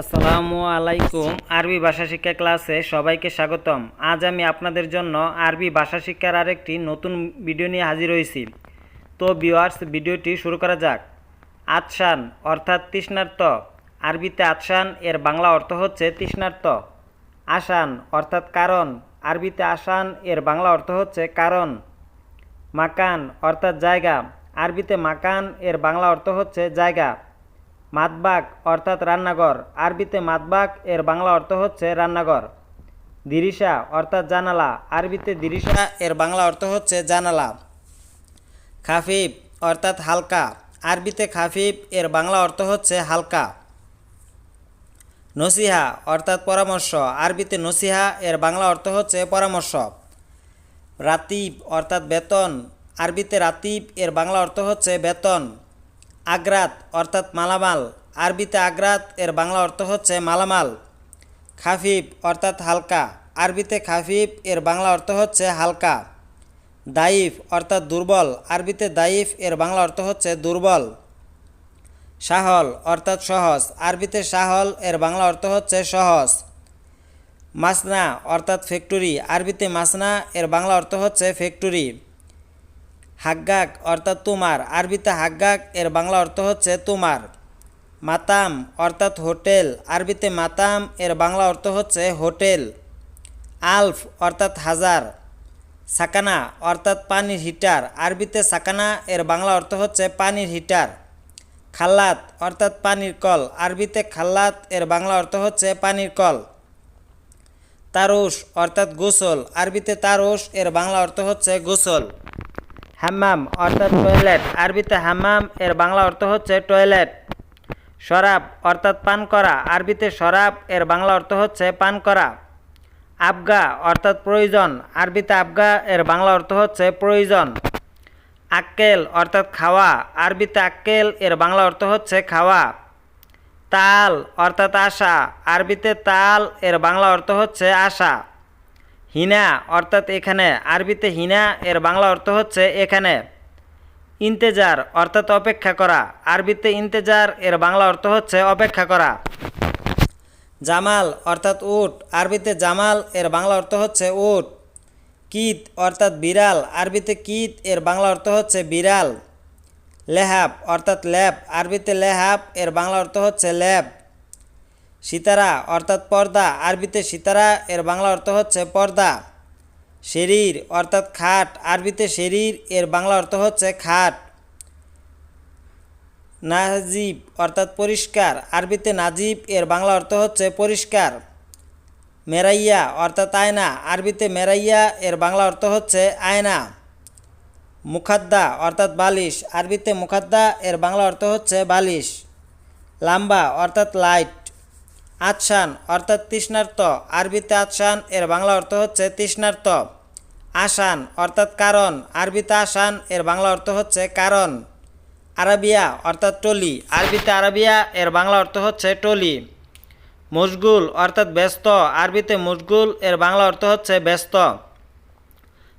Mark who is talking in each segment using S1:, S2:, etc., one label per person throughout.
S1: আসসালামু আলাইকুম। আরবি ভাষা শিক্ষা ক্লাসে সবাইকে স্বাগতম। আজ আমি আপনাদের জন্য আরবি ভাষা শিক্ষার আরেকটি নতুন ভিডিও নিয়ে হাজির হয়েছি। তো ভিউয়ার্স ভিডিওটি শুরু করা যাক। আতসান অর্থাৎ তৃষ্ণার্ত। আরবিতে আতসান এর বাংলা অর্থ হচ্ছে তৃষ্ণার্ত। আসান অর্থাৎ কারণ। আরবিতে আসান এর বাংলা অর্থ হচ্ছে কারণ। মাকান অর্থাৎ জায়গা। আরবিতে মাকান, এর বাংলা অর্থ হচ্ছে জায়গা। মাতবাক অর্থাৎ রান্নাঘর। আরবিতে মাতবাক এর বাংলা অর্থ হচ্ছে রান্নাঘর। দিরিশা অর্থাৎ জানালা। আরবিতে দিরিশা, এর বাংলা অর্থ হচ্ছে জানালা। খাফিফ অর্থাৎ হালকা। আরবিতে খাফিফ, এর বাংলা অর্থ হচ্ছে হালকা। নসিহা অর্থাৎ পরামর্শ। আরবিতে নসিহা, এর বাংলা অর্থ হচ্ছে পরামর্শ। রাতিব অর্থাৎ বেতন। আরবিতে রাতিব, এর বাংলা অর্থ হচ্ছে বেতন। আগ্রাত, অর্থাৎ মালামাল। আরবিতে আগ্রাত, এর বাংলা অর্থ হচ্ছে মালামাল। খাফিফ, অর্থাৎ হালকা। আরবিতে খাফিফ, এর বাংলা অর্থ হচ্ছে হালকা। দাইফ অর্থাৎ দুর্বল। আরবিতে দাইফ এর বাংলা অর্থ হচ্ছে দুর্বল। সাহল, অর্থাৎ সহজ। আরবিতে সাহল, এর বাংলা অর্থ হচ্ছে সহজ। মাসনা, অর্থাৎ ফ্যাক্টরি। আরবিতে মাসনা, এর বাংলা অর্থ হচ্ছে ফ্যাক্টরি। হাগ্গাক অর্থাৎ তুমার। আরবিতে হাগ্গাক, এর বাংলা অর্থ হচ্ছে তোমার। মাতাম অর্থাৎ হোটেল। আরবিতে মাতাম, এর বাংলা অর্থ হচ্ছে হোটেল। আলফ অর্থাৎ হাজার। সাকানা অর্থাৎ পানির হিটার। আরবিতে সাকানা, এর বাংলা অর্থ হচ্ছে পানির হিটার। খাল্লাত অর্থাৎ পানির কল। আরবিতে খাল্লাত, এর বাংলা অর্থ হচ্ছে পানির কল। তারুস অর্থাৎ গোসল। আরবিতে তারুস এর বাংলা অর্থ হচ্ছে গোসল। হাম্মাম, অর্থাৎ টয়লেট আরবিতে হাম্মাম, এর বাংলা অর্থ হচ্ছে টয়লেট শরাব, অর্থাৎ পান করা। আরবিতে শরাব, এর বাংলা অর্থ হচ্ছে পান করা। আবগা, অর্থাৎ প্রয়োজন। আরবিতে আবগা, এর বাংলা অর্থ হচ্ছে প্রয়োজন। আক্কেল, অর্থাৎ খাওয়া। আরবিতে আক্কেল, এর বাংলা অর্থ হচ্ছে খাওয়া। তাল, অর্থাৎ আশা। আরবিতে তাল, এর বাংলা অর্থ হচ্ছে আশা। হিনা, অর্থাৎ এখানে আরবিতে হিনা, এর বাংলা অর্থ হচ্ছে এখানে ইন্তেজার, অর্থাৎ অপেক্ষা করা। আরবিতে ইন্তেজার, এর বাংলা অর্থ হচ্ছে অপেক্ষা করা। জামাল, অর্থাৎ উট। আরবিতে জামাল, এর বাংলা অর্থ হচ্ছে উট। কিত, অর্থাৎ বিড়াল। আরবিতে কিত, এর বাংলা অর্থ হচ্ছে বিড়াল। লেহাব, অর্থাৎ ল্যাব আরবিতে লেহাব, এর বাংলা অর্থ হচ্ছে ল্যাব সিতারা, অর্থাৎ পর্দা। আরবিতে সিতারা, এর বাংলা অর্থ হচ্ছে পর্দা। শরীর অর্থাৎ খাট। আরবিতে শরীর এর বাংলা অর্থ হচ্ছে খাট। নাজিব, অর্থাৎ পরিষ্কার। আরবিতে নাজিব, এর বাংলা অর্থ হচ্ছে পরিষ্কার। মেরাইয়া, অর্থাৎ আয়না। আরবিতে মেরাইয়া, এর বাংলা অর্থ হচ্ছে আয়না। মুখাদ্দা, অর্থাৎ বালিশ। আরবিতে মুখাদ্দা, এর বাংলা অর্থ হচ্ছে বালিশ। লাম্বা, অর্থাৎ লাইট। আতসান অর্থাৎ তৃষ্ণার্ত। আরবিতে আতসান এর বাংলা অর্থ হচ্ছে তৃষ্ণার্ত। আসান অর্থাৎ কারণ। আরবিতে আসান, এর বাংলা অর্থ হচ্ছে কারণ। আরাবিয়া অর্থাৎ টলি। আরবিতে আরাবিয়া, এর বাংলা অর্থ হচ্ছে টলি। মশগুল অর্থাৎ ব্যস্ত। আরবিতে মশগুল, এর বাংলা অর্থ হচ্ছে ব্যস্ত।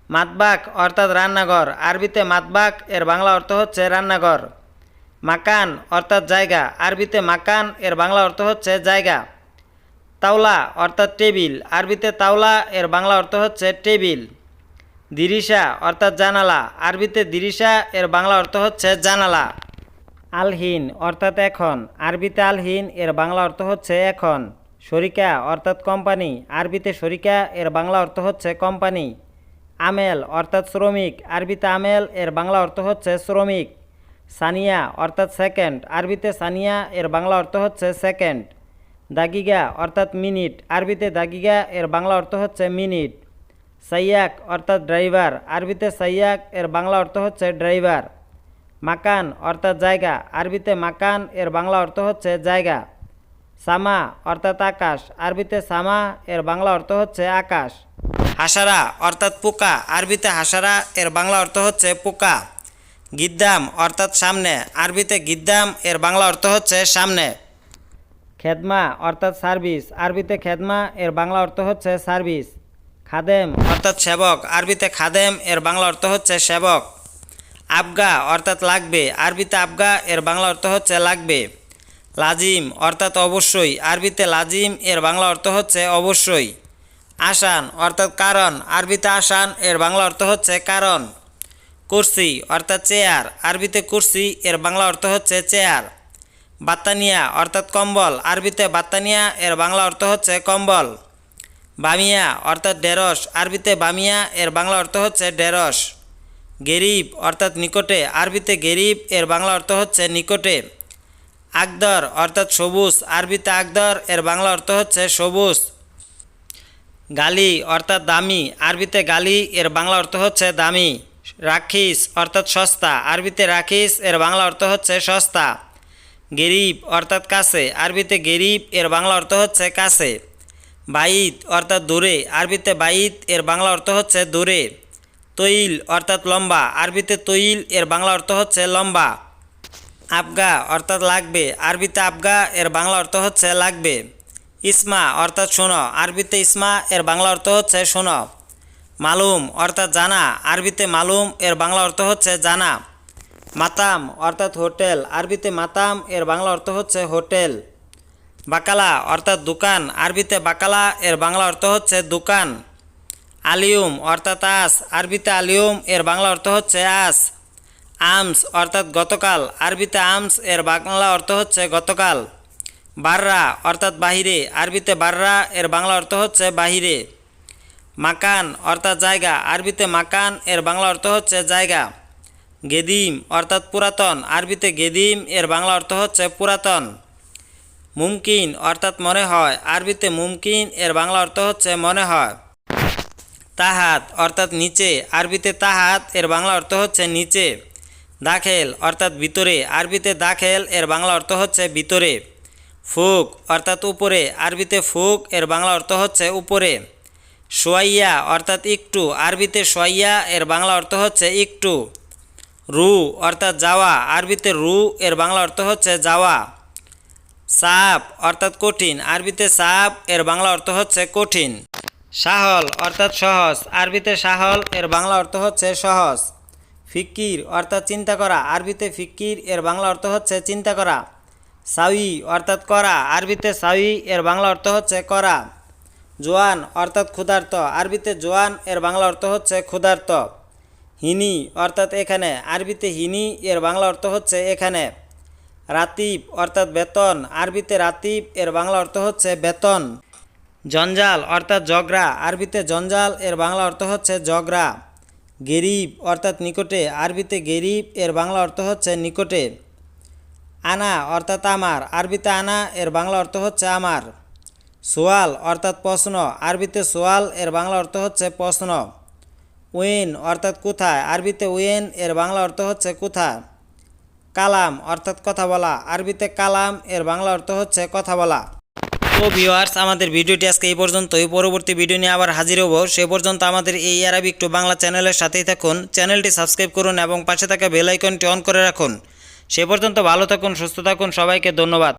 S1: মাতবাক অর্থাৎ রান্নাঘর। আরবিতে মাতবাক, এর বাংলা অর্থ হচ্ছে রান্নাঘর। মাকান অর্থাৎ জায়গা। আরবিতে মাকান, এর বাংলা অর্থ হচ্ছে জায়গা। তাওলা অর্থাৎ টেবিল। আরবিতে তাওলা, এর বাংলা অর্থ হচ্ছে টেবিল। দিরিশা অর্থাৎ জানালা। আরবিতে দিরিশা, এর বাংলা অর্থ হচ্ছে জানালা। আলহীন অর্থাৎ এখন। আরবিতে আলহীন, এর বাংলা অর্থ হচ্ছে এখন। শরিকা অর্থাৎ কোম্পানি। আরবিতে শরিকা, এর বাংলা অর্থ হচ্ছে কোম্পানি। আমেল অর্থাৎ শ্রমিক। আরবিতে আমেল, এর বাংলা অর্থ হচ্ছে শ্রমিক। সানিয়া, অর্থাৎ সেকেন্ড। আরবিতে সানিয়া, এর বাংলা অর্থ হচ্ছে সেকেন্ড। দাগিগা, অর্থাৎ মিনিট। আরবিতে দাগিগা, এর বাংলা অর্থ হচ্ছে মিনিট। সাইয়াক, অর্থাৎ ড্রাইভার। আরবিতে সাইয়াক, এর বাংলা অর্থ হচ্ছে ড্রাইভার। মাকান, অর্থাৎ জায়গা। আরবিতে মাকান, এর বাংলা অর্থ হচ্ছে জায়গা। সামা, অর্থাৎ আকাশ। আরবিতে সামা, এর বাংলা অর্থ হচ্ছে আকাশ। হাসারা, অর্থাৎ পোকা। আরবিতে হাসারা, এর বাংলা অর্থ হচ্ছে পোকা। গিদ্দাম, অর্থাৎ সামনে। আরবিতে গিদ্দাম, এর বাংলা অর্থ হচ্ছে সামনে। খেদমা, অর্থাৎ সার্ভিস। আরবিতে খেদমা, এর বাংলা অর্থ হচ্ছে সার্ভিস। খাদেম, অর্থাৎ সেবক। আরবিতে খাদেম, এর বাংলা অর্থ হচ্ছে সেবক। আবগা, অর্থাৎ লাগবে। আরবিতে আবগা, এর বাংলা অর্থ হচ্ছে লাগবে। লাজিম, অর্থাৎ অবশ্যই। আরবিতে লাজিম, এর বাংলা অর্থ হচ্ছে অবশ্যই। আসান, অর্থাৎ কারণ। আরবিতে আসান, এর বাংলা অর্থ হচ্ছে কারণ। কুর্সি, অর্থাৎ চেয়ার। আরবিতে কুর্সি, এর বাংলা অর্থ হচ্ছে চেয়ার। বাত্তানিয়া, অর্থাৎ কম্বল। আরবিতে বাত্তানিয়া, এর বাংলা অর্থ হচ্ছে কম্বল। বামিয়া, অর্থাৎ ঢেঁড়স। আরবিতে বামিয়া, এর বাংলা অর্থ হচ্ছে ঢেঁড়স। গেরিব, অর্থাৎ নিকটে। আরবিতে গেরিব, এর বাংলা অর্থ হচ্ছে নিকটে। আকদর, অর্থাৎ সবুজ। আরবিতে আকদর, এর বাংলা অর্থ হচ্ছে সবুজ। গালি, অর্থাৎ দামি। আরবিতে গালি, এর বাংলা অর্থ হচ্ছে দামি। রাখিস অর্থাৎ সস্তা। আরবিতে রাখিস, এর বাংলা অর্থ হচ্ছে সস্তা। গেরিব অর্থাৎ কাছে। আরবিতে গেরিব, এর বাংলা অর্থ হচ্ছে কাছে। বাইত অর্থাৎ দূরে। আরবিতে বাইত, এর বাংলা অর্থ হচ্ছে দূরে। তৈল অর্থাৎ লম্বা। আরবিতে তৈল, এর বাংলা অর্থ হচ্ছে লম্বা। আবগা অর্থাৎ লাগবে। আরবিতে আবগা, এর বাংলা অর্থ হচ্ছে লাগবে। ইসমা অর্থাৎ শোনো আরবিতে ইসমা, এর বাংলা অর্থ হচ্ছে শোনো মালুম অর্থাৎ জানা। আরবিতে মালুম, এর বাংলা অর্থ হচ্ছে জানা। মাতাম অর্থাৎ হোটেল। আরবিতে মাতাম, এর বাংলা অর্থ হচ্ছে হোটেল। বাকালা অর্থাৎ দোকান। আরবিতে বাকালা, এর বাংলা অর্থ হচ্ছে দোকান। আলিউম অর্থাৎ আস আরবিতে আলিউম এর বাংলা অর্থ হচ্ছে আস আমস অর্থাৎ গতকাল। আরবিতে আমস, এর বাংলা অর্থ হচ্ছে গতকাল। বাররা অর্থাৎ বাহিরে। আরবিতে বাররা, এর বাংলা অর্থ হচ্ছে বাহিরে। মাকান অর্থাৎ জায়গা। আরবিতে মাকান, এর বাংলা অর্থ হচ্ছে জায়গা। গেদিম অর্থাৎ পুরাতন। আরবিতে গেদিম, এর বাংলা অর্থ হচ্ছে পুরাতন। মুমকিন অর্থাৎ মনে হয়। আরবিতে মুমকিন, এর বাংলা অর্থ হচ্ছে মনে হয়। তাহাত অর্থাৎ নিচে। আরবিতে তাহাত, এর বাংলা অর্থ হচ্ছে নিচে। দাখেল অর্থাৎ ভিতরে। আরবিতে দাখেল, এর বাংলা অর্থ হচ্ছে ভিতরে। ফুক অর্থাৎ উপরে। আরবিতে ফুক, এর বাংলা অর্থ হচ্ছে উপরে। সোয়াইয়া, অর্থাৎ একটু। আরবিতে সোয়াইয়া, এর বাংলা অর্থ হচ্ছে একটু। রু, অর্থাৎ যাওয়া। আরবিতে রু, এর বাংলা অর্থ হচ্ছে যাওয়া। সাপ, অর্থাৎ কঠিন। আরবিতে সাপ, এর বাংলা অর্থ হচ্ছে কঠিন। সাহল, অর্থাৎ সহজ। আরবিতে সাহল, এর বাংলা অর্থ হচ্ছে সহজ। ফিকির, অর্থাৎ চিন্তা করা। আরবিতে ফিকির, এর বাংলা অর্থ হচ্ছে চিন্তা করা। সাউই, অর্থাৎ করা। আরবিতে সাউই, এর বাংলা অর্থ হচ্ছে করা। জোয়ান অর্থাৎ ক্ষুধার্ত। আরবিতে জোয়ান, এর বাংলা অর্থ হচ্ছে ক্ষুধার্ত। হিনি অর্থাৎ এখানে। আরবিতে হিনি, এর বাংলা অর্থ হচ্ছে এখানে। রাতিব অর্থাৎ বেতন। আরবিতে রাতিব, এর বাংলা অর্থ হচ্ছে বেতন। জঞ্জাল অর্থাৎ জগরা। আরবিতে জঞ্জাল, এর বাংলা অর্থ হচ্ছে জগরা। গেরিব অর্থাৎ নিকটে। আরবিতে গেরিব, এর বাংলা অর্থ হচ্ছে নিকটে। আনা অর্থাৎ আমার। আরবিতে আনা, এর বাংলা অর্থ হচ্ছে আমার। সোয়াল অর্থাৎ প্রশ্ন। আরবিতে সোয়াল, এর বাংলা অর্থ হচ্ছে প্রশ্ন। উইন অর্থাৎ কোথায়? আরবিতে উইন, এর বাংলা অর্থ হচ্ছে কোথায়? কালাম অর্থাৎ কথা বলা। আরবিতে কালাম, এর বাংলা অর্থ হচ্ছে কথা বলা। তো ভিউয়ার্স, আমাদের ভিডিওটি আজকে এই পর্যন্তই। পরবর্তী ভিডিও নিয়ে আবার হাজির হব। সে পর্যন্ত আমাদের এই আরবিক টু বাংলা চ্যানেলের সাথেই থাকুন। চ্যানেলটি সাবস্ক্রাইব করুন এবং পাশে থাকা বেল আইকনটি অন করে রাখুন। সে পর্যন্ত ভালো থাকুন, সুস্থ থাকুন। সবাইকে ধন্যবাদ।